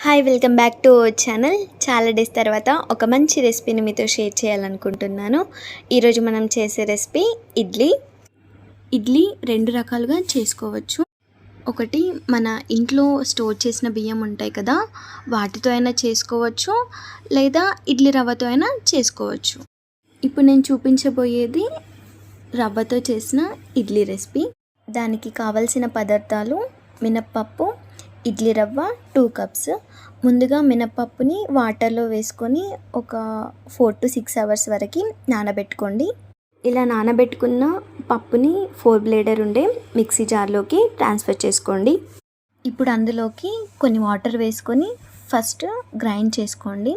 Hi welcome back to our channel చాలా days తర్వాత ఒక మంచి రెసిపీని మీతో షేర్ చేయాలనుకుంటున్నాను ఈరోజు మనం చేసే రెసిపీ ఇడ్లీ ఇడ్లీ రెండు రకాలుగా చేసుకోవచ్చు ఒకటి మన ఇంట్లో స్టోర్ చేసిన బియ్యం ఉంటాయి కదా వాటితో అయినా చేసుకోవచ్చు లేదా ఇడ్లీ రవ్వతో అయినా చేసుకోవచ్చు ఇప్పుడు నేను చూపించబోయేది రవ్వతో చేసిన ఇడ్లీ రెసిపీ దానికి కావలసిన పదార్థాలు మినప్పప్పు ఇడ్లీ రవ్వ టూ కప్స్ ముందుగా మినపప్పుని వాటర్లో వేసుకొని ఒక ఫోర్ టు సిక్స్ అవర్స్ వరకు నానబెట్టుకోండి. ఇలా నానబెట్టుకున్న పప్పుని ఫోర్ బ్లేడర్ ఉండే మిక్సీ జార్లోకి ట్రాన్స్ఫర్ చేసుకోండి. ఇప్పుడు అందులోకి కొన్ని వాటర్ వేసుకొని ఫస్ట్ గ్రైండ్ చేసుకోండి.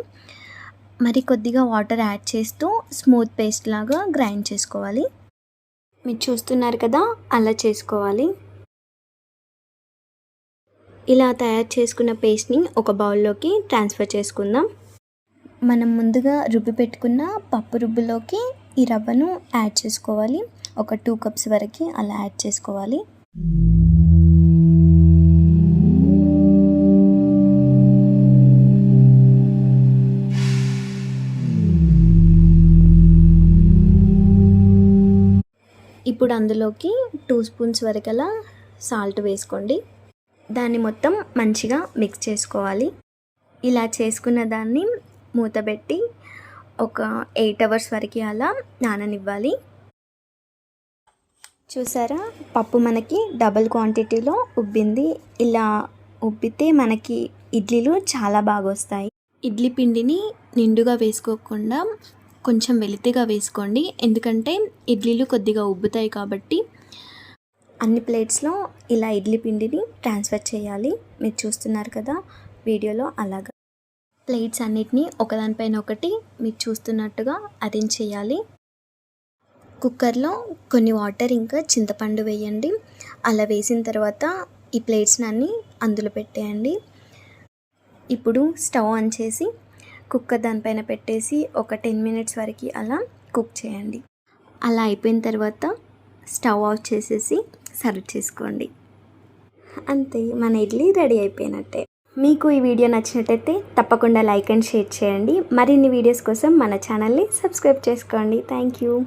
మరి కొద్దిగా వాటర్ యాడ్ చేస్తూ స్మూత్ పేస్ట్ లాగా గ్రైండ్ చేసుకోవాలి. మీరు చూస్తున్నారు కదా అలా చేసుకోవాలి. ఇలా తయారు చేసుకున్న పేస్ట్ని ఒక బౌల్లోకి ట్రాన్స్ఫర్ చేసుకుందాం. మనం ముందుగా రుబ్బి పెట్టుకున్న పప్పు రుబ్బులోకి ఈ రవ్వను యాడ్ చేసుకోవాలి. ఒక టూ కప్స్ వరకు అలా యాడ్ చేసుకోవాలి. ఇప్పుడు అందులోకి టూ స్పూన్స్ వరకలా సాల్ట్ వేసుకోండి. దాన్ని మొత్తం మంచిగా మిక్స్ చేసుకోవాలి. ఇలా చేసుకున్న దాన్ని మూతబెట్టి ఒక ఎయిట్ అవర్స్ వరకు అలా నాననివ్వాలి. చూసారా? పప్పు మనకి డబల్ క్వాంటిటీలో ఉబ్బింది. ఇలా ఉబ్బితే మనకి ఇడ్లీలు చాలా బాగా వస్తాయి. ఇడ్లీ పిండిని నిండుగా వేసుకోకుండా కొంచెం వెలితిగా వేసుకోండి. ఎందుకంటే ఇడ్లీలు కొద్దిగా ఉబ్బుతాయి కాబట్టి అన్ని ప్లేట్స్లో ఇలా ఇడ్లీ పిండిని ట్రాన్స్ఫర్ చేయాలి. మీరు చూస్తున్నారు కదా వీడియోలో అలాగా. ప్లేట్స్ అన్నిటినీ ఒకదానిపైన ఒకటి మీరు చూస్తున్నట్టుగా అరేంజ్ చేయాలి. కుక్కర్లో కొన్ని వాటర్ ఇంకా చింతపండు వేయండి. అలా వేసిన తర్వాత ఈ ప్లేట్స్ని అన్ని అందులో పెట్టేయండి. ఇప్పుడు స్టవ్ ఆన్ చేసి కుక్కర్ దానిపైన పెట్టేసి ఒక టెన్ మినిట్స్ వరకు అలా కుక్ చేయండి. అలా అయిపోయిన తర్వాత స్టవ్ ఆఫ్ చేసేసి సర్వ్ చేసుకోండి. అంతే మన ఇడ్లీ రెడీ అయిపోయినట్టే. మీకు ఈ వీడియో నచ్చినట్టయితే తప్పకుండా లైక్ అండ్ షేర్ చేయండి. మరిన్ని వీడియోస్ కోసం మన ఛానల్ని సబ్స్క్రైబ్ చేసుకోండి. Thank you.